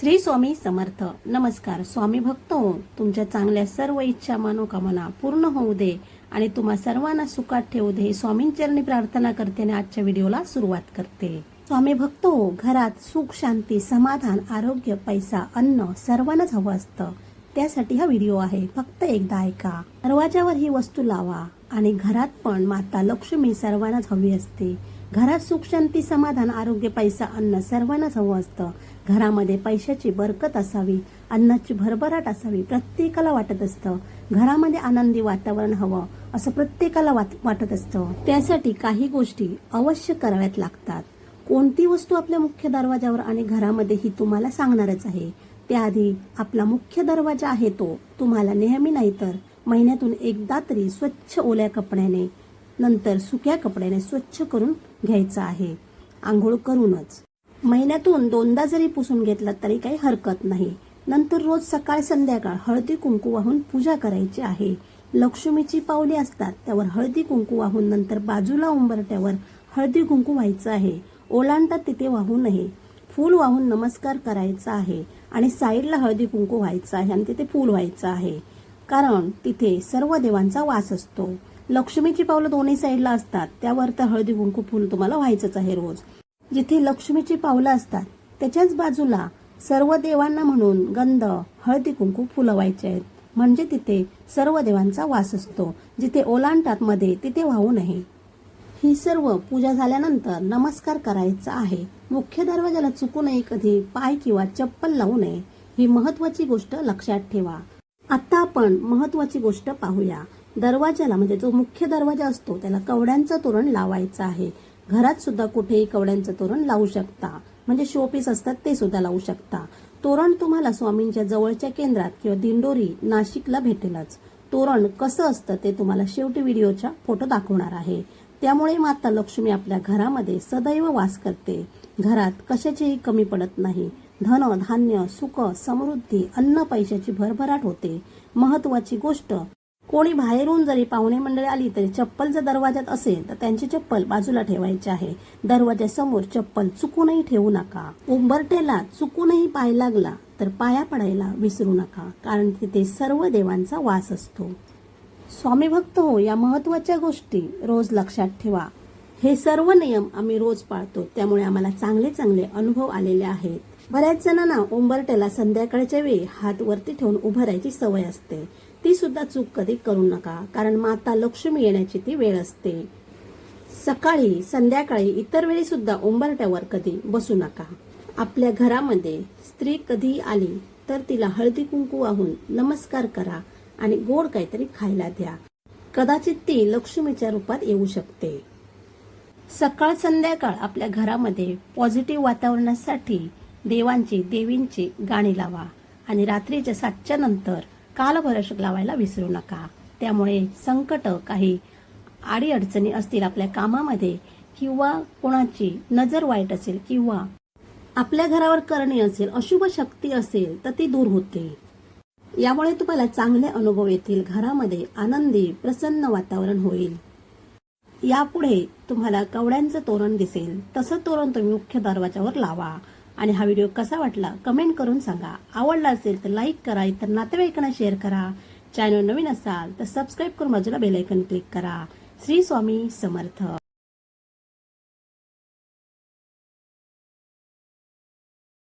श्री स्वामी समर्थ. नमस्कार स्वामी भक्त हो. तुमच्या चांगल्या सर्व इच्छा मनोकामना पूर्ण होऊ दे आणि तुम्हा सर्वांना सुखात ठेवू दे स्वामींचरणी प्रार्थना करते आणि आजच्या व्हिडिओला सुरुवात करते. स्वामी भक्त हो घरात सुख शांती समाधान आरोग्य पैसा अन्न सर्वांनाच हवं असतं. त्यासाठी हा व्हिडिओ आहे. फक्त एकदा ऐका. दरवाजावर ही वस्तू लावा आणि घरात पण माता लक्ष्मी सर्वांनाच हवी असते. घरात सुख शांती समाधान आरोग्य पैसा अन्न सर्वांनाच हवं असतं घरामध्ये पैशाची बरकत असावी अन्नाची भरभराट असावी प्रत्येकाला वाटत असतं. घरामध्ये आनंदी वातावरण हवं असं प्रत्येकाला वाटत असतं. त्यासाठी काही गोष्टी अवश्य कराव्यात लागतात. कोणती वस्तू आपल्या मुख्य दरवाजावर आणि घरामध्ये ही तुम्हाला सांगणारच आहे. त्याआधी आपला मुख्य दरवाजा आहे तो. तुम्हाला नेहमी नाही तर महिन्यातून एकदा तरी स्वच्छ ओल्या कपड्याने नंतर सुक्या कपड्याने स्वच्छ करून घ्यायचा आहे. आंघोळ करूनच. महिन्यातून दोनदा जरी पुसून घेतला तरी काही हरकत नाही. नंतर रोज सकाळ संध्याकाळ हळदी कुंकू वाहून पूजा करायची आहे. लक्ष्मीची पावली असतात त्यावर हळदी कुंकू वाहून नंतर बाजूला उंबरट्यावर हळदी कुंकू व्हायचं आहे. ओलांडतात तिथे वाहू नये. फूल वाहून नमस्कार करायचा आहे आणि साईडला हळदी कुंकू व्हायचं आहे आणि तिथे फूल व्हायचं आहे. कारण तिथे सर्व देवांचा वास असतो. लक्ष्मीची पावलं दोन्ही साईडला असतात. त्यावर तर हळदी कुंकू फुल तुम्हाला व्हायचंच आहे रोज. जिथे लक्ष्मीची पावलं असतात त्याच्याच बाजूला सर्व देवांना म्हणून गंध हळदी कुंकू फुलं व्हायचे आहेत. म्हणजे तिथे सर्व देवांचा वास असतो. जिथे ओलांटात मध्ये तिथे वाहू नये. ही सर्व पूजा झाल्यानंतर नमस्कार करायचा आहे. मुख्य दरवाजाला चुकू नये कधी पाय किंवा चप्पल लावू नये. ही महत्वाची गोष्ट लक्षात ठेवा. आता आपण महत्वाची गोष्ट पाहूया. दरवाजाला म्हणजे जो मुख्य दरवाजा असतो त्याला कवड्यांचं तोरण लावायचं आहे. घरात सुद्धा कुठेही कवड्यांचं तोरण लावू शकता. म्हणजे शोपीस असतात ते सुद्धा लावू शकता. तोरण तुम्हाला स्वामींच्या जवळच्या केंद्रात किंवा दिंडोरी नाशिकला भेटेलच. तोरण कसं असतं ते तुम्हाला शेवटी व्हिडिओच्या फोटो दाखवणार आहे. त्यामुळे माता लक्ष्मी आपल्या घरामध्ये सदैव वास करते. घरात कशाचीही कमी पडत नाही. धन धान्य सुख समृद्धी अन्न पैशाची भरभराट होते. महत्वाची गोष्ट कोणी बाहेरून जरी पाहुणे मंडळी आली तरी चप्पल जर दरवाजात असेल तर त्यांची चप्पल बाजूला ठेवायची आहे. दरवाज्यासमोर चप्पल चुकूनही ठेवू नका. उंबरटेला चुकूनही पाय लागला तर पाया पडायला विसरू नका कारण तिथे सर्व देवांचा वास असतो. स्वामी भक्त हो या महत्त्वाच्या गोष्टी रोज लक्षात ठेवा. हे सर्व नियम आम्ही रोज पाळतो त्यामुळे आम्हाला चांगले चांगले अनुभव आलेले आहेत. बऱ्याच जणांना उंबरट्याला संध्याकाळच्या वेळी हात वरती ठेवून उभं राहायची सवय असते. ती सुद्धा चूक कधी करू नका कारण माता लक्ष्मी येण्याची ती वेळ असते. सकाळी संध्याकाळी इतर वेळी सुद्धा उंबरट्यावर कधी बसू नका. आपल्या घरामध्ये स्त्री कधी आली तर तिला हळदी कुंकू वाहून नमस्कार करा आणि गोड काहीतरी खायला द्या. कदाचित ती लक्ष्मीच्या रूपात येऊ शकते. सकाळ संध्याकाळ आपल्या घरामध्ये पॉझिटिव्ह वातावरणासाठी देवांची देवींची गाणी लावा आणि रात्रीच्या सातच्या नंतर कालभरश लावायला विसरू नका. त्यामुळे संकट काही अडीअडचणी असतील आपल्या कामामध्ये किंवा कोणाची नजर वाईट असेल किंवा आपल्या घरावर करणी असेल अशुभ शक्ती असेल तर ती दूर होते. यामुळे तुम्हाला चांगले अनुभव येतील घरामध्ये आनंदी प्रसन्न वातावरण होईल. यापुढे तुम्हाला कवड्यांचं तोरण दिसेल. तसं तोरण तुम्ही मुख्य दरवाजावर लावा. आणि हा व्हिडिओ कसा वाटला कमेंट करून सांगा. आवडला असेल तर लाईक करा इतर नातेवाईकांना शेअर करा. चॅनल नवीन असाल तर सबस्क्राईब करून बाजूला बेलायकन क्लिक करा. श्री स्वामी समर्थ.